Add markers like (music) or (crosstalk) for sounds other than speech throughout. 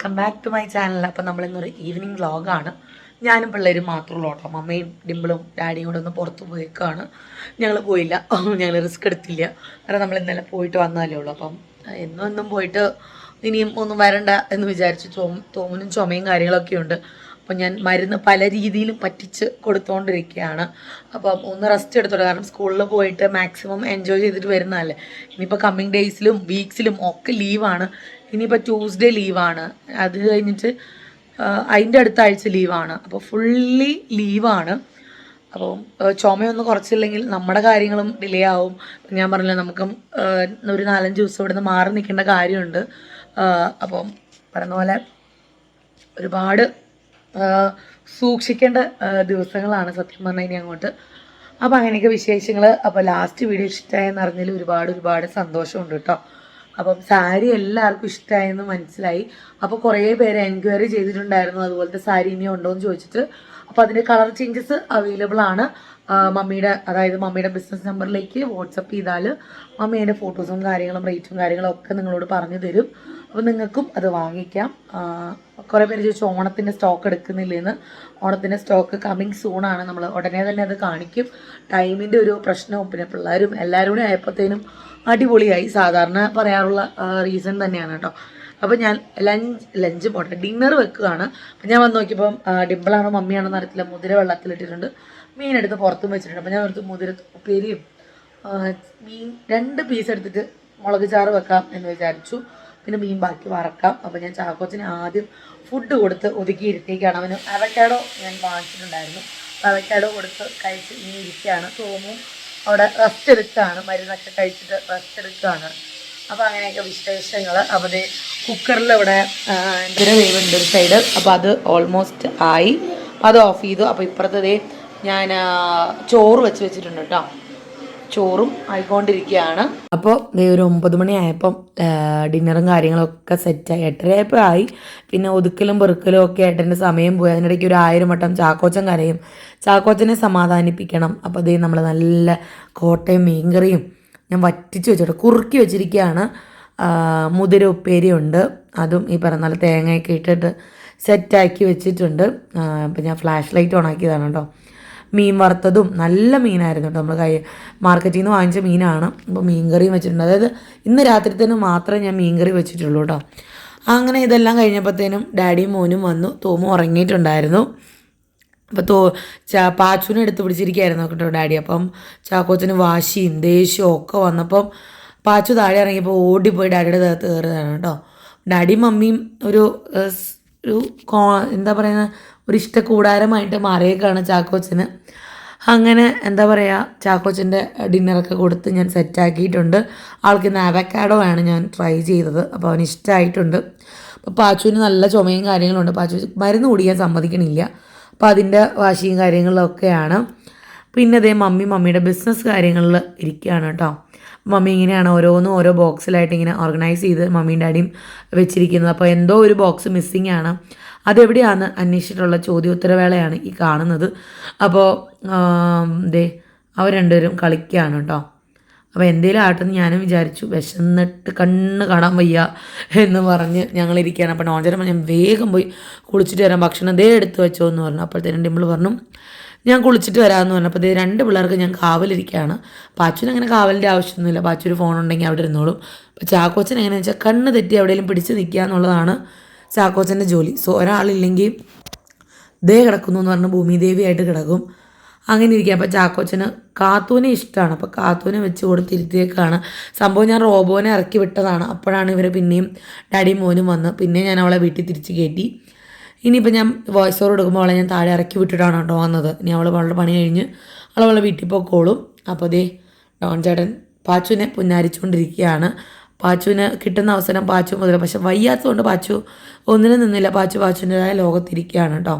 Welcome back to my channel അപ്പം നമ്മളിന്നൊരു evening വ്ളോഗാണ് ഞാനും പിള്ളേരും മാത്രമുള്ള കേട്ടോ. മമ്മയും ഡിമ്പിളും ഡാഡിയും കൂടെ ഒന്ന് പുറത്ത് പോയേക്കാണ്. ഞങ്ങൾ പോയില്ല. (laughs) ഞങ്ങൾ റിസ്ക് എടുത്തില്ല. കാരണം നമ്മൾ ഇന്നലെ പോയിട്ട് വന്നാലേ ഉള്ളൂ. അപ്പം എന്നും എന്നും പോയിട്ട് ഇനിയും ഒന്നും വരണ്ട എന്ന് വിചാരിച്ച് തോമനും ചുമയും കാര്യങ്ങളൊക്കെ ഉണ്ട്. അപ്പം ഞാൻ മരുന്ന് പല രീതിയിലും പറ്റിച്ച് കൊടുത്തുകൊണ്ടിരിക്കുകയാണ് അപ്പം ഒന്ന് റെസ്റ്റ് എടുത്തോട്ടെ. കാരണം സ്കൂളിൽ പോയിട്ട് മാക്സിമം എൻജോയ് ചെയ്തിട്ട് വരുന്നതല്ലേ. ഇനിയിപ്പോൾ കമ്മിങ് ഡേയ്സിലും വീക്സിലും ഒക്കെ ലീവാണ് ഇനിയിപ്പോൾ ട്യൂസ്ഡേ ലീവാണ് അത് കഴിഞ്ഞിട്ട് അതിന്റെ അടുത്ത ആഴ്ച ലീവാണ് അപ്പോൾ ഫുള്ളി ലീവാണ് അപ്പോൾ ചുമയൊന്നും കുറച്ചില്ലെങ്കിൽ നമ്മുടെ കാര്യങ്ങളും ഡിലേ ആവും. ഞാൻ പറഞ്ഞില്ല നമുക്ക് ഒരു നാലഞ്ച് ദിവസം ഇവിടെ നിന്ന് മാറി നിൽക്കേണ്ട കാര്യമുണ്ട്. അപ്പം പറയുന്ന പോലെ ഒരുപാട് സൂക്ഷിക്കേണ്ട ദിവസങ്ങളാണ് സത്യം പറഞ്ഞു കഴിഞ്ഞാൽ അങ്ങോട്ട്. അപ്പോൾ അങ്ങനെയൊക്കെ വിശേഷങ്ങൾ അപ്പോൾ ലാസ്റ്റ് വീഡിയോ ഇഷ്ടമായെന്ന് അറിഞ്ഞതിൽ ഒരുപാട് ഒരുപാട് സന്തോഷമുണ്ട് കേട്ടോ. അപ്പം സാരി എല്ലാവർക്കും ഇഷ്ടമായെന്ന് മനസ്സിലായി. അപ്പോൾ കുറേ പേര് എൻക്വയറി ചെയ്തിട്ടുണ്ടായിരുന്നു അതുപോലത്തെ സാരി ഇനി ഉണ്ടോ എന്ന് ചോദിച്ചിട്ട്. അപ്പോൾ അതിന്റെ കളർ ചേഞ്ചസ് അവൈലബിൾ ആണ്. മമ്മിയുടെ അതായത് മമ്മിയുടെ ബിസിനസ് നമ്പറിലേക്ക് വാട്സപ്പ് ചെയ്താൽ മമ്മി അതിന്റെ ഫോട്ടോസും കാര്യങ്ങളും റേറ്റും കാര്യങ്ങളും ഒക്കെ നിങ്ങളോട് പറഞ്ഞു തരും. അപ്പോൾ നിങ്ങൾക്കും അത് വാങ്ങിക്കാം. കുറേ പേര് ചോദിച്ചു ഓണത്തിന്റെ സ്റ്റോക്ക് എടുക്കുന്നില്ലെന്ന്. ഓണത്തിന്റെ സ്റ്റോക്ക് കമ്മിങ് സൂണാണ് നമ്മൾ ഉടനെ തന്നെ അത് കാണിക്കും. ടൈമിന്റെ ഒരു പ്രശ്നവും പിന്നെ പിള്ളേരും എല്ലാവരും കൂടി ആയപ്പോഴത്തേനും അടിപൊളിയായി. സാധാരണ പറയാറുള്ള റീസൺ തന്നെയാണ് കേട്ടോ. അപ്പോൾ ഞാൻ ലഞ്ച് ലഞ്ച് പോട്ടെ. ഡിന്നർ വെക്കുകയാണ്. അപ്പം ഞാൻ വന്ന് നോക്കിയപ്പം ഡിമ്പിളാണോ മമ്മിയാണോ നിറത്തില്ല മുതിര വെള്ളത്തിലിട്ടിട്ടുണ്ട്. മീനെടുത്ത് പുറത്തും വെച്ചിട്ടുണ്ട്. അപ്പം ഞാൻ എടുത്ത് മുതിര ഉപ്പേരിയും മീൻ രണ്ട് പീസ് എടുത്തിട്ട് മുളക് ചാറ് വെക്കാം എന്ന് വിചാരിച്ചു. പിന്നെ മീൻ ബാക്കി വറക്കാം. അപ്പോൾ ഞാൻ ചാക്കോച്ചിന് ആദ്യം ഫുഡ് കൊടുത്ത് ഒതുക്കി ഇരുത്തിയേക്കാണ് അവന് അവക്കാഡോ ഞാൻ വാങ്ങിച്ചിട്ടുണ്ടായിരുന്നു. അവക്കാഡോ കൊടുത്ത് കഴിച്ച് ഇനി ഇരിക്കുകയാണ്. തോന്നും അവിടെ റെസ്റ്റ് എടുക്കുകയാണ്. മരുന്നൊക്കെ കഴിച്ചിട്ട് റെസ്റ്റ് എടുക്കുകയാണ്. അപ്പോൾ അങ്ങനെയൊക്കെ വിശേഷങ്ങൾ. ദേ കുക്കറിൽ ഇവിടെ എന്തൊരു വേവുണ്ട് ഒരു സൈഡ് അപ്പോൾ അത് ഓൾമോസ്റ്റ് ആയി. അത് ഓഫ് ചെയ്തു. അപ്പോൾ ഇപ്പുറത്തതേ ഞാൻ ചോറ് വെച്ച് വെച്ചിട്ടുണ്ട് കേട്ടോ. ചോറും ആയിക്കൊണ്ടിരിക്കുകയാണ്. അപ്പോൾ ഒരു ഒമ്പത് മണിയായപ്പം ഡിന്നറും കാര്യങ്ങളൊക്കെ സെറ്റായി എട്ടരയായപ്പോൾ ആയി. പിന്നെ ഒതുക്കലും പെറുക്കലും ഒക്കെ ഏട്ടന്റെ സമയം പോയി. അതിനിടയ്ക്ക് ഒരു ആയിരം വട്ടം ചാക്കോച്ചൻ കരയും. ചാക്കോച്ചനെ സമാധാനിപ്പിക്കണം. അപ്പോൾ അതേ നമ്മൾ നല്ല കോട്ടയം മീൻകറിയും ഞാൻ വറ്റിച്ച് വെച്ചിട്ട് കുറുക്കി വെച്ചിരിക്കുകയാണ്. മുതിര ഉപ്പേരിയുണ്ട് അതും ഈ പറഞ്ഞ നല്ല തേങ്ങയൊക്കെ ഇട്ടിട്ട് സെറ്റാക്കി വെച്ചിട്ടുണ്ട്. അപ്പം ഞാൻ ഫ്ലാഷ് ലൈറ്റ് ഓണാക്കിയതാണ് കേട്ടോ. മീൻ വറുത്തതും നല്ല മീനായിരുന്നു കേട്ടോ. നമ്മൾ കൈ മാർക്കറ്റിൽ നിന്ന് വാങ്ങിച്ച മീനാണ്. അപ്പോൾ മീൻകറിയും വെച്ചിട്ടുണ്ട്. അതായത് ഇന്ന് രാത്രി തന്നെ മാത്രമേ ഞാൻ മീൻകറി വെച്ചിട്ടുള്ളൂ കേട്ടോ. അങ്ങനെ ഇതെല്ലാം കഴിഞ്ഞപ്പോഴത്തേനും ഡാഡിയും മോനും വന്നു. തോമും ഉറങ്ങിയിട്ടുണ്ടായിരുന്നു. അപ്പോൾ തോ ചാ പാച്ചുവിനെ എടുത്ത് പിടിച്ചിരിക്കുകയായിരുന്നു കേട്ടോ ഡാഡി. അപ്പം ചാക്കോച്ചന് വാശിയും ദേഷ്യവും ഒക്കെ വന്നപ്പം പാച്ചു താഴെ ഇറങ്ങിയപ്പോൾ ഓടിപ്പോയി ഡാഡിയുടെ ദേഹത്ത് കയറുകയാണ് കേട്ടോ. ഡാഡിയും മമ്മിയും ഒരു ഒരു എന്താ പറയുക ഒരു ഇഷ്ടക്കൂടാരമായിട്ട് മാറിയേക്കാണ് ചാക്കോച്ചന്. അങ്ങനെ എന്താ പറയുക ചാക്കോച്ചന്റെ ഡിന്നറൊക്കെ കൊടുത്ത് ഞാൻ സെറ്റാക്കിയിട്ടുണ്ട്. ആൾക്ക് ഇന്ന് അവക്കാഡോ ആണ് ഞാൻ ട്രൈ ചെയ്തത്. അപ്പോൾ അവന് ഇഷ്ടമായിട്ടുണ്ട് അപ്പോൾ പാച്ചുവിന് നല്ല ചുമയും കാര്യങ്ങളുണ്ട്. പാച്ചു മരുന്ന് കുടിക്കാൻ സമ്മതിക്കണില്ല. അപ്പോൾ അതിന്റെ വാശിയും കാര്യങ്ങളിലൊക്കെയാണ് പിന്നെ അതേ മമ്മി മമ്മിയുടെ ബിസിനസ് കാര്യങ്ങളിൽ ഇരിക്കുകയാണ് കേട്ടോ. മമ്മി ഇങ്ങനെയാണ് ഓരോന്നും ഓരോ ബോക്സിലായിട്ട് ഇങ്ങനെ ഓർഗനൈസ് ചെയ്ത് മമ്മിയും ഡാഡിയും വെച്ചിരിക്കുന്നത്. അപ്പോൾ എന്തോ ഒരു ബോക്സ് മിസ്സിങ് ആണ്. അതെവിടെയാണെന്ന് അന്വേഷിച്ചിട്ടുള്ള ചോദ്യോത്തരവേളയാണ് ഈ കാണുന്നത്. അപ്പോൾ ദേ അവർ രണ്ടുപേരും കളിക്കുകയാണ് കേട്ടോ. അപ്പോൾ എന്തേലും ആട്ടെന്ന് ഞാനും വിചാരിച്ചു വിശന്നിട്ട് കണ്ണ് കാണാൻ വയ്യ എന്ന് പറഞ്ഞ് ഞങ്ങളിരിക്കുകയാണ്. അപ്പോൾ നോഞ്ചരം ഞാൻ വേഗം പോയി കുളിച്ചിട്ട് വരാം. ഭക്ഷണം ദേ എടുത്ത് വെച്ചോ എന്ന് പറഞ്ഞു. അപ്പോഴത്തേനും ഡിമ്പിൾ പറഞ്ഞു ഞാൻ കുളിച്ചിട്ട് വരാമെന്ന് പറഞ്ഞപ്പോൾ ദേ രണ്ട് പിള്ളേർക്ക് ഞാൻ കാവലിരിക്കുകയാണ്. പാച്ചുവിന് അങ്ങനെ കാവലിന്റെ ആവശ്യമൊന്നുമില്ല. പാച്ചു ഒരു ഫോൺ ഉണ്ടെങ്കിൽ അവിടെ ഇരുന്നോളും. അപ്പോൾ ചാക്കോച്ചൻ എങ്ങനെയാണെന്ന് വെച്ചാൽ കണ്ണ് തെറ്റി എവിടെയെങ്കിലും പിടിച്ച് നിൽക്കുക എന്നുള്ളതാണ് ചാക്കോച്ചന്റെ ജോലി. സോ ഒരാളില്ലെങ്കിൽ ദേ കിടക്കുന്നു എന്ന് പറഞ്ഞ് ഭൂമിദേവിയായിട്ട് കിടക്കും. അങ്ങനെ ഇരിക്കുക അപ്പോൾ ചാക്കോച്ചന് കാത്തൂനെ ഇഷ്ടമാണ് അപ്പോൾ കാത്തൂനെ വെച്ച് കൊടുത്തിരുത്തിയേക്കാണ്. സംഭവം ഞാൻ റോബോനെ ഇറക്കി വിട്ടതാണ്. അപ്പോഴാണ് ഇവർ പിന്നെയും ഡാഡി മോനും വന്ന് പിന്നെ ഞാൻ അവളെ വീട്ടിൽ തിരിച്ച് കയറ്റി ഇനിയിപ്പോൾ ഞാൻ വോയിസ് ഓവർ കൊടുക്കുമ്പോൾ അവളെ ഞാൻ താഴെ ഇറക്കി വിട്ടിട്ടാണ് കേട്ടോ വന്നത്. ഇനി അവൾ അവളുടെ പണി കഴിഞ്ഞ് അവളെ വീട്ടിൽ പോയിക്കോളും. അപ്പോൾ ദേ ഡോൺ ചേട്ടൻ പാച്ചുവിനെ പുന്നാരിച്ചുകൊണ്ടിരിക്കുകയാണ്. പാച്ചുവിന് കിട്ടുന്ന അവസരം പാച്ചു മുതൽ. പക്ഷെ വയ്യാത്തതുകൊണ്ട് പാച്ചു ഒന്നിനും നിന്നില്ല. പാച്ചു പാച്ചുവിന്റെതായ ലോകത്തിരിക്കുകയാണ് കേട്ടോ.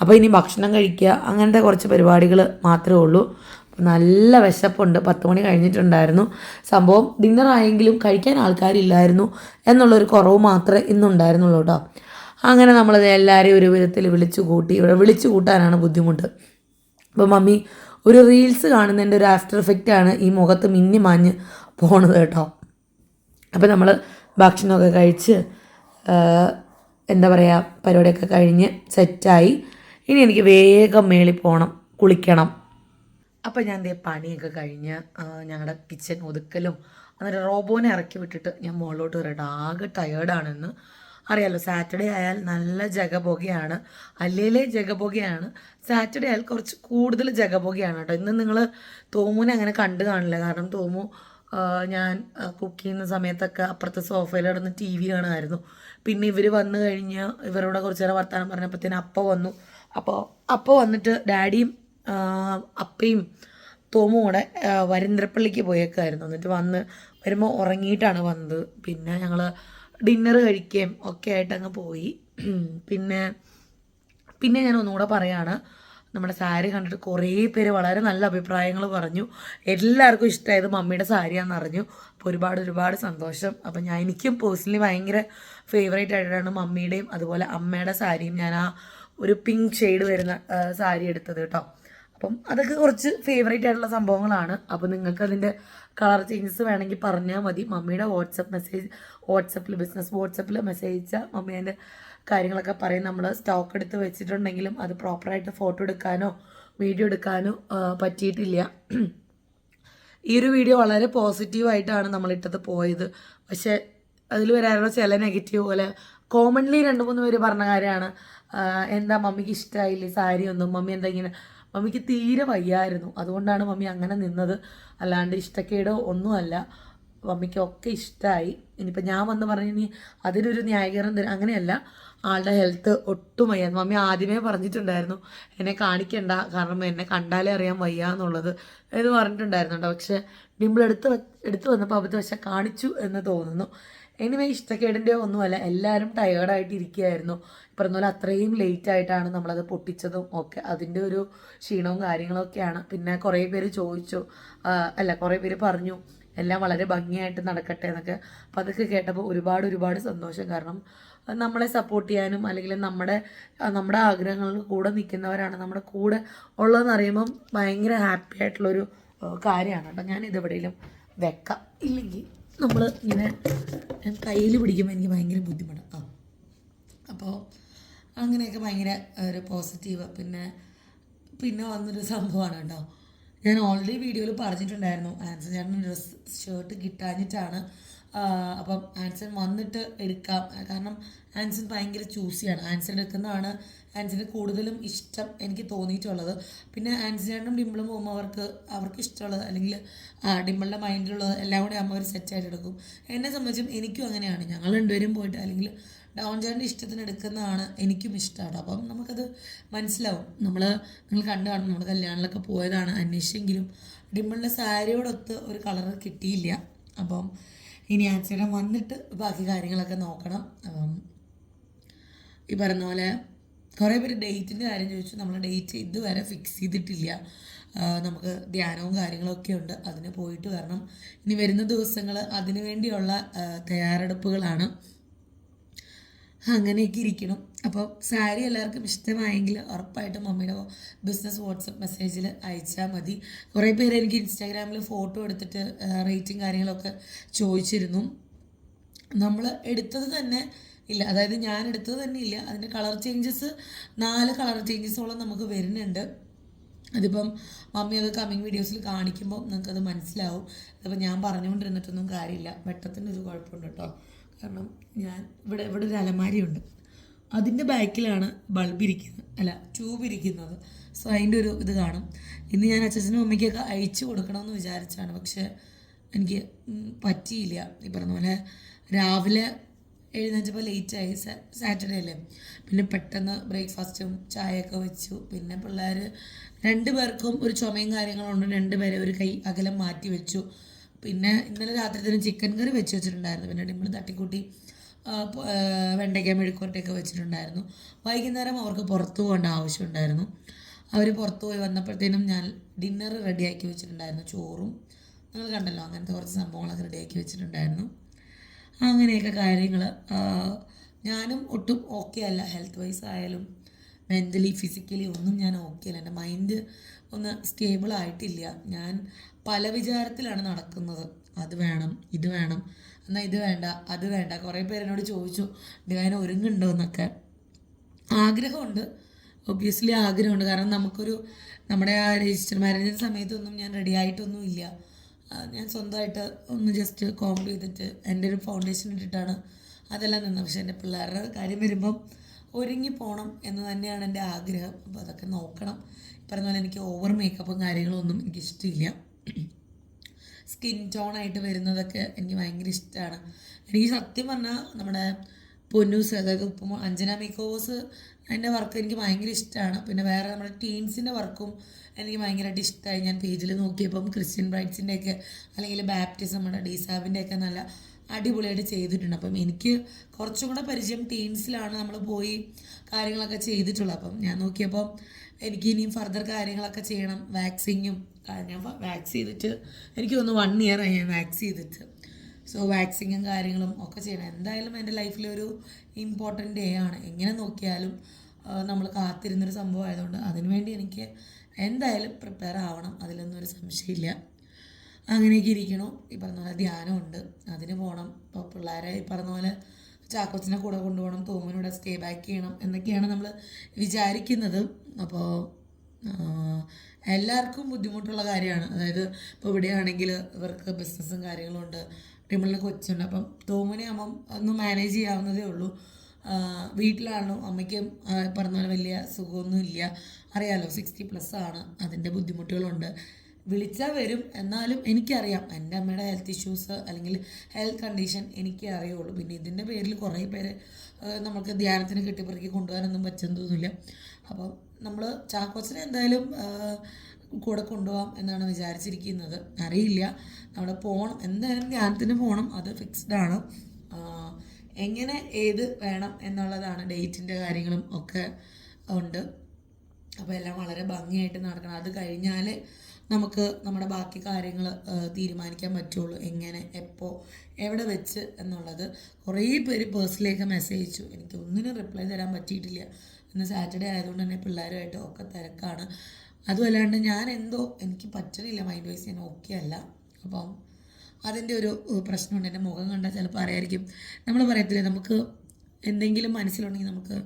അപ്പോൾ ഇനി ഭക്ഷണം കഴിക്കുക അങ്ങനത്തെ കുറച്ച് പരിപാടികൾ മാത്രമേ ഉള്ളൂ. നല്ല വിശപ്പുണ്ട്. പത്ത് മണി കഴിഞ്ഞിട്ടുണ്ടായിരുന്നു. സംഭവം ഡിന്നർ ആയെങ്കിലും കഴിക്കാൻ ആൾക്കാരില്ലായിരുന്നു എന്നുള്ളൊരു കുറവ് മാത്രമേ ഇന്നുണ്ടായിരുന്നുള്ളൂ കേട്ടോ. അങ്ങനെ നമ്മൾ എല്ലാവരെയും ഒരു വിധത്തിൽ വിളിച്ചു കൂട്ടി ഇവിടെ വിളിച്ചു കൂട്ടാനാണ് ബുദ്ധിമുട്ട്. അപ്പോൾ മമ്മി ഒരു റീൽസ് കാണുന്നതിന്റെ ഒരു ആഫ്റ്റർ എഫക്റ്റ് ആണ് ഈ മുഖത്ത് മിന്നി മാഞ്ഞ് പോണത് കേട്ടോ. അപ്പോൾ നമ്മൾ ഭക്ഷണമൊക്കെ കഴിച്ച് എന്താ പറയുക പരിപാടിയൊക്കെ കഴിഞ്ഞ് സെറ്റായി. ഇനി എനിക്ക് വേഗം മേളിൽ പോകണം കുളിക്കണം. അപ്പോൾ ഞാൻ ദേ പണിയൊക്കെ കഴിഞ്ഞ് ഞങ്ങളുടെ കിച്ചൺ ഒതുക്കലും അന്നേരം റോബോനെ ഇറക്കി വിട്ടിട്ട് ഞാൻ മുകളിലോട്ട് വരട്ടെ. ആകെ ടയേർഡാണെന്ന് അറിയാലോ. സാറ്റർഡേ ആയാൽ നല്ല ജഗബോഗയാണ് അല്ലേലേ ജഗബോഗയാണ് സാറ്റർഡേ ആയാൽ കുറച്ച് കൂടുതൽ ജഗബോഗയാണ് കേട്ടോ. ഇന്ന് നിങ്ങൾ തോമുനെ അങ്ങനെ കണ്ടു കാണില്ല. കാരണം തോമു ഞാൻ കുക്ക് ചെയ്യുന്ന സമയത്തൊക്കെ അപ്പുറത്തെ സോഫയിൽ കിടന്ന് ടി വി കാണുമായിരുന്നു. പിന്നെ ഇവർ വന്നു കഴിഞ്ഞ് ഇവരോട് കുറച്ച് നേരം വർത്തമാനം പറഞ്ഞപ്പോഴത്തേന് അപ്പ വന്നു. അപ്പോൾ അപ്പ വന്നിട്ട് ഡാഡിയും അപ്പയും തോമും കൂടെ വരന്തരപ്പള്ളിക്ക് പോയേക്കായിരുന്നു. എന്നിട്ട് വന്ന് വരുമ്പോൾ ഉറങ്ങിയിട്ടാണ് വന്നത്. പിന്നെ ഞങ്ങൾ ഡിന്നർ കഴിക്കുകയും ഒക്കെ ആയിട്ട് അങ്ങ് പോയി. (clears throat) പിന്നെ പിന്നെ ഞാൻ ഒന്നുകൂടെ പറയാണ്. നമ്മുടെ സാരി കണ്ടിട്ട് കുറേ പേര് വളരെ നല്ല അഭിപ്രായങ്ങൾ പറഞ്ഞു. എല്ലാവർക്കും ഇഷ്ടമായത് മമ്മിയുടെ സാരിയാണെന്ന് അറിഞ്ഞു. അപ്പോൾ ഒരുപാട് ഒരുപാട് സന്തോഷം. അപ്പം ഞാൻ എനിക്കും പേഴ്സണലി ഭയങ്കര ഫേവറേറ്റ് ആയിട്ടാണ് മമ്മിയുടെയും അതുപോലെ അമ്മയുടെ സാരിയും ഞാൻ ആ ഒരു പിങ്ക് ഷെയ്ഡ് വരുന്ന സാരി എടുത്തത് കേട്ടോ. അപ്പം അതൊക്കെ കുറച്ച് ഫേവറേറ്റ് ആയിട്ടുള്ള സംഭവങ്ങളാണ്. അപ്പോൾ നിങ്ങൾക്ക് അതിന്റെ കളർ ചേഞ്ചസ് വേണമെങ്കിൽ പറഞ്ഞാൽ മതി. മമ്മിയുടെ വാട്സപ്പ് മെസ്സേജ് വാട്സപ്പിൽ ബിസിനസ് വാട്സപ്പിൽ മെസ്സേജ് അയച്ചാൽ മമ്മി അതിന്റെ കാര്യങ്ങളൊക്കെ പറയും. നമ്മൾ സ്റ്റോക്ക് എടുത്ത് വെച്ചിട്ടുണ്ടെങ്കിലും അത് പ്രോപ്പറായിട്ട് ഫോട്ടോ എടുക്കാനോ വീഡിയോ എടുക്കാനോ പറ്റിയിട്ടില്ല. ഈ ഒരു വീഡിയോ വളരെ പോസിറ്റീവായിട്ടാണ് നമ്മളിട്ടത് പോയത്. പക്ഷേ അതിൽ വരാറുള്ള ചില നെഗറ്റീവ് പോലെ കോമൺലി രണ്ട് മൂന്ന് പേര് പറഞ്ഞ കാര്യമാണ്. എന്താ മമ്മിക്ക് ഇഷ്ടമായില്ലേ സാരി ഒന്നും? മമ്മി എന്താ ഇങ്ങനെ മമ്മിക്ക് തീരെ വയ്യായിരുന്നു. അതുകൊണ്ടാണ് മമ്മി അങ്ങനെ നിന്നത്. അല്ലാണ്ട് ഇഷ്ടക്കേടോ ഒന്നുമല്ല. മമ്മിക്കൊക്കെ ഇഷ്ടമായി ഇനിയിപ്പോൾ ഞാൻ വന്ന് പറഞ്ഞു ഇനി അതിനൊരു ന്യായീകരണം തരും. അങ്ങനെയല്ല ആളുടെ ഹെൽത്ത് ഒട്ടും വയ്യ. മമ്മി ആദ്യമേ പറഞ്ഞിട്ടുണ്ടായിരുന്നു എന്നെ കാണിക്കണ്ട കാരണം എന്നെ കണ്ടാലേ അറിയാൻ വയ്യ എന്നുള്ളത് എന്ന് പറഞ്ഞിട്ടുണ്ടായിരുന്നു പക്ഷേ ഡിമ്പിൾ എടുത്ത് എടുത്തു വന്നപ്പോൾ അബദ്ധം പക്ഷേ കാണിച്ചു എന്ന് തോന്നുന്നു. എനിവേ ഇഷ്ടക്കേടിന്റെ ഒന്നുമല്ല. എല്ലാവരും ടയേർഡായിട്ട് ഇരിക്കുകയായിരുന്നു. പറഞ്ഞ പോലെ അത്രയും ലേറ്റ് ആയിട്ടാണ് നമ്മളത് പൊട്ടിച്ചതും ഒക്കെ. അതിന്റെ ഒരു ക്ഷീണവും കാര്യങ്ങളൊക്കെയാണ്. പിന്നെ കുറേ പേര് ചോദിച്ചു അല്ല കുറേ പേര് പറഞ്ഞു എല്ലാം വളരെ ഭംഗിയായിട്ട് നടക്കട്ടെ എന്നൊക്കെ. അപ്പോൾ അതൊക്കെ കേട്ടപ്പോൾ ഒരുപാട് ഒരുപാട് സന്തോഷം. കാരണം നമ്മളെ സപ്പോർട്ട് ചെയ്യാനും അല്ലെങ്കിൽ നമ്മുടെ നമ്മുടെ ആഗ്രഹങ്ങൾക്ക് കൂടെ നിൽക്കുന്നവരാണ് നമ്മുടെ കൂടെ ഉള്ളതെന്ന് അറിയുമ്പം ഭയങ്കര ഹാപ്പി ആയിട്ടുള്ളൊരു കാര്യമാണ്. കേട്ടോ ഞാൻ ഇതെവിടെയെങ്കിലും വെക്കാം. ഇല്ലെങ്കിൽ നമ്മൾ ഇങ്ങനെ കയ്യിൽ പിടിക്കുമ്പോൾ എനിക്ക് ഭയങ്കര ബുദ്ധിമുട്ടാണ് ആ. അപ്പോൾ അങ്ങനെയൊക്കെ ഭയങ്കര ഒരു പോസിറ്റീവ് പിന്നെ പിന്നെ വന്നൊരു സംഭവമാണ് കേട്ടോ. ഞാൻ ഓൾറെഡി വീഡിയോയിൽ പറഞ്ഞിട്ടുണ്ടായിരുന്നു. ആൻസൺ ചേട്ടൻ ഡ്രസ് ഷർട്ട് കിട്ടാഞ്ഞിട്ടാണ്. അപ്പം ആൻസൺ വന്നിട്ട് എടുക്കാം. കാരണം ആൻസൺ ഭയങ്കര ചൂസിയാണ്. ആൻസൺ എടുക്കുന്നതാണ് ആൻസിന് കൂടുതലും ഇഷ്ടം എനിക്ക് തോന്നിയിട്ടുള്ളത്. പിന്നെ ആൻസൺ ചേട്ടനും ഡിമ്പിളും പോകുമ്പോൾ അവർക്ക് അവർക്ക് ഇഷ്ടമുള്ളത് അല്ലെങ്കിൽ ഡിമ്പിളിന്റെ മൈൻഡിലുള്ളത് എല്ലാം കൂടെ ആകുമ്പോൾ അവർ സെറ്റായിട്ട് എടുക്കും. എന്നെ സംബന്ധിച്ചും എനിക്കും അങ്ങനെയാണ്. ഞങ്ങൾ രണ്ടുപേരും പോയിട്ട് അല്ലെങ്കിൽ ഡൗൺ ചേട്ടന്റെ ഇഷ്ടത്തിന് എടുക്കുന്നതാണ് എനിക്കും ഇഷ്ടമാണ്. അപ്പം നമുക്കത് മനസ്സിലാവും. നമ്മൾ നിങ്ങൾ കണ്ടു കാണും. നമ്മൾ കല്യാണത്തിലൊക്കെ പോയതാണ് അന്വേഷിച്ചെങ്കിലും ഡിമ്പിളിന്റെ സാരിയോടൊത്ത് ഒരു കളർ കിട്ടിയില്ല. അപ്പം ഇനി ആൻസിയുടെ വന്നിട്ട് ബാക്കി കാര്യങ്ങളൊക്കെ നോക്കണം. ഈ പറഞ്ഞ പോലെ കുറേ പേര് ഡേറ്റിന്റെ കാര്യം ചോദിച്ചു. നമ്മൾ ഡേറ്റ് ഇതുവരെ ഫിക്സ് ചെയ്തിട്ടില്ല. നമുക്ക് ധ്യാനവും കാര്യങ്ങളൊക്കെ ഉണ്ട്. അതിന് പോയിട്ട് വരണം. ഇനി വരുന്ന ദിവസങ്ങൾ അതിനു വേണ്ടിയുള്ള തയ്യാറെടുപ്പുകളാണ്. അങ്ങനെയൊക്കെ ഇരിക്കണം. അപ്പോൾ സാരി എല്ലാവർക്കും ഇഷ്ടമായെങ്കിൽ ഉറപ്പായിട്ടും മമ്മിയുടെ ബിസിനസ് വാട്സപ്പ് മെസ്സേജിൽ അയച്ചാൽ മതി. കുറേ പേര് എനിക്ക് ഇൻസ്റ്റാഗ്രാമിൽ ഫോട്ടോ എടുത്തിട്ട് റേറ്റും കാര്യങ്ങളൊക്കെ ചോദിച്ചിരുന്നു. നമ്മൾ എടുത്തത് തന്നെ ഇല്ല. അതായത് ഞാൻ എടുത്തത് തന്നെ ഇല്ല. അതിന്റെ കളർ ചേഞ്ചസ് നാല് കളർ ചേഞ്ചസോളം നമുക്ക് വരുന്നുണ്ട്. അതിപ്പം മമ്മി അത് കമ്മിങ് വീഡിയോസിൽ കാണിക്കുമ്പോൾ നിങ്ങൾക്കത് മനസ്സിലാവും. അതിപ്പോൾ ഞാൻ പറഞ്ഞുകൊണ്ടിരുന്നിട്ടൊന്നും കാര്യമില്ല. വെട്ടത്തിനൊരു കുഴപ്പമുണ്ട് കേട്ടോ. കാരണം ഞാൻ ഇവിടെ ഇവിടെ ഒരു അലമാരിയുണ്ട്. അതിന്റെ ബാക്കിലാണ് ബൾബ് ഇരിക്കുന്നത്. അല്ല ട്യൂബ് ഇരിക്കുന്നത്. സോ അതിന്റെ ഒരു ഇത് കാണും. ഇന്ന് ഞാൻ അച്ഛനും അമ്മയ്ക്കൊക്കെ അയച്ചു കൊടുക്കണമെന്ന് വിചാരിച്ചാണ്. പക്ഷേ എനിക്ക് പറ്റിയില്ല. ഈ പറഞ്ഞ പോലെ രാവിലെ എഴുന്നേറ്റപ്പോൾ ലേറ്റായി. സാറ്റർഡേ അല്ലേ? പിന്നെ പെട്ടെന്ന് ബ്രേക്ക്ഫാസ്റ്റും ചായയൊക്കെ വെച്ചു. പിന്നെ പിള്ളേർ രണ്ട് പേർക്കും ഒരു ചുമയും കാര്യങ്ങളുണ്ട് രണ്ട് പേരെ ഒരു കൈ അകലം മാറ്റി വെച്ചു. പിന്നെ ഇന്നലെ രാത്രി തന്നെ ചിക്കൻ കറി വെച്ച് വെച്ചിട്ടുണ്ടായിരുന്നു. പിന്നെ നമ്മൾ തട്ടിക്കൂട്ടി വെണ്ടയ്ക്ക മെഴുക്കോട്ടയൊക്കെ വെച്ചിട്ടുണ്ടായിരുന്നു. വൈകുന്നേരം അവർക്ക് പുറത്തു പോകേണ്ട ആവശ്യമുണ്ടായിരുന്നു. അവർ പുറത്തു പോയി വന്നപ്പോഴത്തേനും ഞാൻ ഡിന്നർ റെഡിയാക്കി വെച്ചിട്ടുണ്ടായിരുന്നു. ചോറും നിങ്ങൾ കണ്ടല്ലോ അങ്ങനത്തെ കുറച്ച് സംഭവങ്ങളൊക്കെ റെഡിയാക്കി വെച്ചിട്ടുണ്ടായിരുന്നു. അങ്ങനെയൊക്കെ കാര്യങ്ങൾ ഞാനും ഒട്ടും ഓക്കെ അല്ല. ഹെൽത്ത് വൈസ് ആയാലും മെന്റലി ഫിസിക്കലി ഒന്നും ഞാൻ ഓക്കെ അല്ല. എന്റെ മൈൻഡ് ഒന്ന് സ്റ്റേബിൾ ആയിട്ടില്ല. ഞാൻ പല വിചാരത്തിലാണ് നടക്കുന്നത്. അത് വേണം ഇത് വേണം എന്നാൽ ഇത് വേണ്ട അത് വേണ്ട. കുറേ പേര് എന്നോട് ചോദിച്ചു ഡിവൈൻ ഒരുങ്ങുണ്ടോ എന്നൊക്കെ. ആഗ്രഹമുണ്ട്. ഒബ്വിയസ്ലി ആഗ്രഹമുണ്ട്. കാരണം നമുക്കൊരു നമ്മുടെ ആ രജിസ്റ്റർ മാരേജിന്റെ സമയത്തൊന്നും ഞാൻ റെഡി ആയിട്ടൊന്നും ഇല്ല. ഞാൻ സ്വന്തമായിട്ട് ഒന്ന് ജസ്റ്റ് കോംബ് ചെയ്തിട്ട് എന്റെ ഒരു ഫൗണ്ടേഷൻ ഇട്ടിട്ടാണ് അതെല്ലാം നിന്നത്. പക്ഷേ എന്റെ പിള്ളേരുടെ കാര്യം വരുമ്പം ഒരുങ്ങി പോകണം എന്ന് തന്നെയാണ് എന്റെ ആഗ്രഹം. അപ്പോൾ അതൊക്കെ നോക്കണം. പറഞ്ഞ പോലെ എനിക്ക് ഓവർ മേക്കപ്പും കാര്യങ്ങളൊന്നും എനിക്ക് ഇഷ്ടമില്ല സ്കിൻ ടോൺ ആയിട്ട് വരുന്നതൊക്കെ എനിക്ക് ഭയങ്കര ഇഷ്ടമാണ് എനിക്ക് സത്യം പറഞ്ഞാൽ നമ്മുടെ പൊന്നൂസ് അതായത് ഉപ്പുമ അഞ്ജന മേക്കോസ് അതിന്റെ വർക്ക് എനിക്ക് ഭയങ്കര ഇഷ്ടമാണ് പിന്നെ വേറെ നമ്മുടെ ടീൻസിന്റെ വർക്കും എനിക്ക് ഭയങ്കരമായിട്ട് ഇഷ്ടമായി ഞാൻ പേജിൽ നോക്കിയപ്പം ക്രിസ്ത്യൻ ബ്രൈറ്റ്സിന്റെയൊക്കെ അല്ലെങ്കിൽ ബാപ്റ്റിസം നമ്മുടെ ഡിസാബിന്റെ ഒക്കെ നല്ല അടിപൊളിയായിട്ട് ചെയ്തിട്ടുണ്ട്. അപ്പം എനിക്ക് കുറച്ചും കൂടെ പരിചയം ടീംസിലാണ് നമ്മൾ പോയി കാര്യങ്ങളൊക്കെ ചെയ്തിട്ടുള്ളത് അപ്പം ഞാൻ നോക്കിയപ്പോൾ എനിക്ക് ഇനിയും ഫർദർ കാര്യങ്ങളൊക്കെ ചെയ്യണം. വാക്സിങ്ങും ഞാൻ വാക്സ് ചെയ്തിട്ട് എനിക്ക് തോന്നുന്നു വൺ ഇയർ ആയി ഞാൻ വാക്സ് ചെയ്തിട്ട്. സോ വാക്സിങ്ങും കാര്യങ്ങളും ഒക്കെ ചെയ്യണം. എന്തായാലും എന്റെ ലൈഫിലൊരു ഇമ്പോർട്ടന്റ് ഡേ ആണ്. എങ്ങനെ നോക്കിയാലും നമ്മൾ കാത്തിരുന്നൊരു സംഭവം ആയതുകൊണ്ട് അതിനുവേണ്ടി എനിക്ക് എന്തായാലും പ്രിപ്പയർ ആവണം. അതിലൊന്നും ഒരു സംശയമില്ല. അങ്ങനെയൊക്കെ ഇരിക്കണു. ഈ പറഞ്ഞ പോലെ ധ്യാനമുണ്ട്. അതിന് പോകണം ഇപ്പോൾ പിള്ളേരെ ഈ പറഞ്ഞ പോലെ ചാക്കോച്ചിനെ കൂടെ കൊണ്ടുപോകണം. തോമനൂടെ സ്റ്റേ ബാക്ക് ചെയ്യണം എന്നൊക്കെയാണ് നമ്മൾ വിചാരിക്കുന്നത്. അപ്പോൾ എല്ലാവർക്കും ബുദ്ധിമുട്ടുള്ള കാര്യമാണ്. അതായത് ഇപ്പോൾ ഇവിടെയാണെങ്കിൽ ഇവർക്ക് ബിസിനസ്സും കാര്യങ്ങളും ഉണ്ട്. ടിമ്മിളിന് കൊച്ചുണ്ട്. അപ്പം തോമനെ ആകുമ്പം ഒന്ന് മാനേജ് ചെയ്യാവുന്നതേ ഉള്ളൂ. വീട്ടിലാണല്ലോ അമ്മയ്ക്കും പറഞ്ഞ പോലെ വലിയ സുഖമൊന്നും ഇല്ല അറിയാലോ സിക്സ്റ്റി പ്ലസ് ആണ്. അതിന്റെ ബുദ്ധിമുട്ടുകളുണ്ട്. വിളിച്ചാൽ വരും. എന്നാലും എനിക്കറിയാം. എന്റെ അമ്മയുടെ ഹെൽത്ത് ഇഷ്യൂസ് അല്ലെങ്കിൽ ഹെൽത്ത് കണ്ടീഷൻ എനിക്കേ അറിയുള്ളൂ. പിന്നെ ഇതിന്റെ പേരിൽ കുറേ പേര് നമുക്ക് ധ്യാനത്തിന് കെട്ടിപ്പറക്കി കൊണ്ടുപോകാനൊന്നും പറ്റുന്നതൊന്നുമില്ല അപ്പം നമ്മൾ ചാക്കോച്ചനെ എന്തായാലും കൂടെ കൊണ്ടുപോകാം എന്നാണ് വിചാരിച്ചിരിക്കുന്നത്. അറിയില്ല. നമ്മുടെ പോകണം എന്തായാലും ധ്യാനത്തിന് പോകണം അത് ഫിക്സ്ഡ് ആണ്. എങ്ങനെ ഏത് വേണം എന്നുള്ളതാണ് ഡേറ്റിന്റെ കാര്യങ്ങളും ഒക്കെ ഉണ്ട്. അപ്പോൾ എല്ലാം വളരെ ഭംഗിയായിട്ട് നടക്കണം. അത് കഴിഞ്ഞാൽ നമുക്ക് നമ്മുടെ ബാക്കി കാര്യങ്ങൾ തീരുമാനിക്കാൻ പറ്റുള്ളൂ. എങ്ങനെ എപ്പോൾ എവിടെ വെച്ച് എന്നുള്ളത് കുറേ പേര് പേഴ്സണലേക്ക് മെസ്സേജ് അയച്ചു. എനിക്ക് ഒന്നിനും റിപ്ലൈ തരാൻ പറ്റിയിട്ടില്ല. ഇന്ന് സാറ്റർഡേ ആയതുകൊണ്ട് തന്നെ പിള്ളേരുമായിട്ട് ഒക്കെ തിരക്കാണ്. അതുമല്ലാണ്ട് ഞാൻ എന്തോ എനിക്ക് പറ്റണില്ല. മൈൻഡ് വൈസ് ഞാൻ ഓക്കെ അല്ല. അപ്പം അതിന്റെ ഒരു പ്രശ്നമുണ്ട്. എന്റെ മുഖം കണ്ടാൽ ചിലപ്പോൾ അറിയായിരിക്കും. നമ്മൾ പറയത്തില്ലേ നമുക്ക് എന്തെങ്കിലും മനസ്സിലുണ്ടെങ്കിൽ നമുക്ക്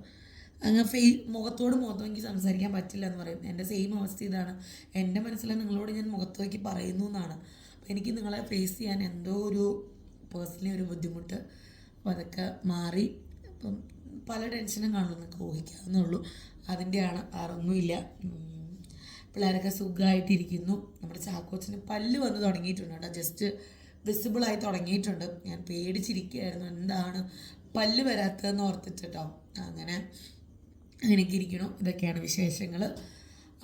അങ്ങ് ഫേ മുഖത്തോട് മുഖത്ത് നോക്കി സംസാരിക്കാൻ പറ്റില്ല എന്ന് പറയും. എന്റെ സെയിം അവസ്ഥ ഇതാണ്. എന്റെ മനസ്സിൽ നിങ്ങളോട് ഞാൻ മുഖത്ത് നോക്കി പറയുന്നു എന്നാണ്. അപ്പോൾ എനിക്ക് നിങ്ങളെ ഫേസ് ചെയ്യാൻ എന്തോ ഒരു പേഴ്സണലി ഒരു ബുദ്ധിമുട്ട്. അപ്പോൾ അതൊക്കെ മാറി. ഇപ്പം പല ടെൻഷനും കാണും. നിങ്ങൾക്ക് ഊഹിക്കാവുന്നേ ഉള്ളൂ. അതിന്റെയാണ് അറിഞ്ഞില്ല. പിള്ളേരൊക്കെ സുഖമായിട്ടിരിക്കുന്നു നമ്മുടെ ചാക്കോച്ചിന് പല്ല് വന്ന് തുടങ്ങിയിട്ടുണ്ട് കേട്ടോ. ജസ്റ്റ് വിസിബിളായി തുടങ്ങിയിട്ടുണ്ട്. ഞാൻ പേടിച്ചിരിക്കുകയായിരുന്നു. എന്താണ് പല്ല് വരാത്തതെന്ന് ഓർത്തിട്ട് കേട്ടോ. അങ്ങനെ അങ്ങനെയൊക്കെ ഇരിക്കണു. ഇതൊക്കെയാണ് വിശേഷങ്ങൾ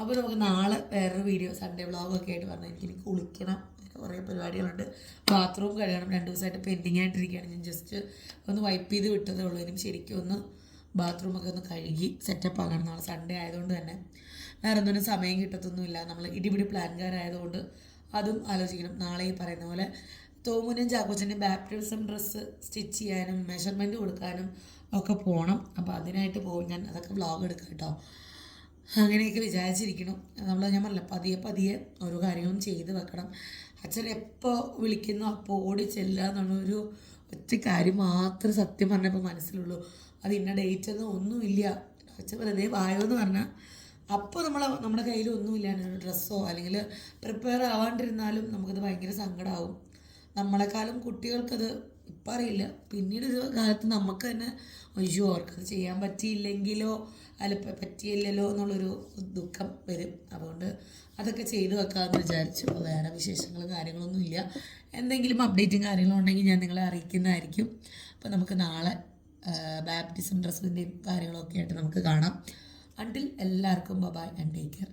അപ്പോൾ നമുക്ക് നാളെ വേറൊരു വീഡിയോ സൺഡേ വ്ളോഗൊക്കെ ആയിട്ട് പറഞ്ഞാൽ എനിക്ക് എനിക്ക് കുളിക്കണം. കുറേ പരിപാടികളുണ്ട്. ബാത്റൂം കഴുകണം. രണ്ട് ദിവസമായിട്ട് പെൻഡിങ് ആയിട്ടിരിക്കുകയാണ്. ഞാൻ ജസ്റ്റ് ഒന്ന് വൈപ്പ് ചെയ്ത് വിട്ടതേ ഉള്ളൂ. ഇനി ശരിക്കും ഒന്ന് ബാത്റൂമൊക്കെ ഒന്ന് കഴുകി സെറ്റപ്പ് ആകണം നാളെ സൺഡേ ആയതുകൊണ്ട് തന്നെ. വേറെ ഒന്നിനും സമയം കിട്ടത്തൊന്നുമില്ല. നമ്മൾ ഇടിപിടി പ്ലാൻകാരായതുകൊണ്ട് അതും ആലോചിക്കണം. നാളെ ഈ പറയുന്ന പോലെ തോമുനും ചാക്കോച്ചന്റെയും ബാപ്റ്റിസം ഡ്രസ്സ് സ്റ്റിച്ച് ചെയ്യാനും മെഷർമെന്റ് കൊടുക്കാനും ഒക്കെ പോകണം അപ്പോൾ അതിനായിട്ട് പോകും ഞാൻ അതൊക്കെ വ്ളോഗ് എടുക്കാം കേട്ടോ. അങ്ങനെയൊക്കെ വിചാരിച്ചിരിക്കണം നമ്മൾ ഞാൻ പറഞ്ഞില്ല പതിയെ പതിയെ ഓരോ കാര്യങ്ങളും ചെയ്ത് വെക്കണം. അച്ഛൻ എപ്പോൾ വിളിക്കുന്നു അപ്പോൾ ഓടി ചെല്ലുക എന്നുള്ളൊരു ഒറ്റ കാര്യം മാത്രം സത്യം പറഞ്ഞപ്പോൾ മനസ്സിലുള്ളൂ. അത് ഇന്ന ഡേറ്റ് ഒന്നും ഒന്നുമില്ല. അച്ഛൻ വെറുതെ വായോ എന്ന് പറഞ്ഞാൽ അപ്പോൾ നമ്മൾ നമ്മുടെ കയ്യിൽ ഒന്നുമില്ല ഡ്രസ്സോ അല്ലെങ്കിൽ പ്രിപ്പയർ ആവാണ്ടിരുന്നാലും നമുക്കത് ഭയങ്കര സങ്കടമാവും നമ്മളെക്കാളും കുട്ടികൾക്കത് ഇപ്പം അറിയില്ല. പിന്നീട് ഒരു കാലത്ത് നമുക്ക് തന്നെ അയ്യോ അവർക്കത് ചെയ്യാൻ പറ്റിയില്ലെങ്കിലോ അല്ല പറ്റിയില്ലല്ലോ എന്നുള്ളൊരു ദുഃഖം വരും. അതുകൊണ്ട് അതൊക്കെ ചെയ്തു വെക്കാമെന്ന് വിചാരിച്ചു. വേറെ വിശേഷങ്ങളും കാര്യങ്ങളൊന്നും ഇല്ല. എന്തെങ്കിലും അപ്ഡേറ്റും കാര്യങ്ങളും ഉണ്ടെങ്കിൽ ഞാൻ നിങ്ങളെ അറിയിക്കുന്നതായിരിക്കും. അപ്പോൾ നമുക്ക് നാളെ ബാപ്റ്റിസം ഡ്രസ്സിന്റെയും കാര്യങ്ങളൊക്കെ ആയിട്ട് നമുക്ക് കാണാം. അണ്ടിൽ എല്ലാവർക്കും ബബായ് ആൻഡ് ടേക്ക് കെയർ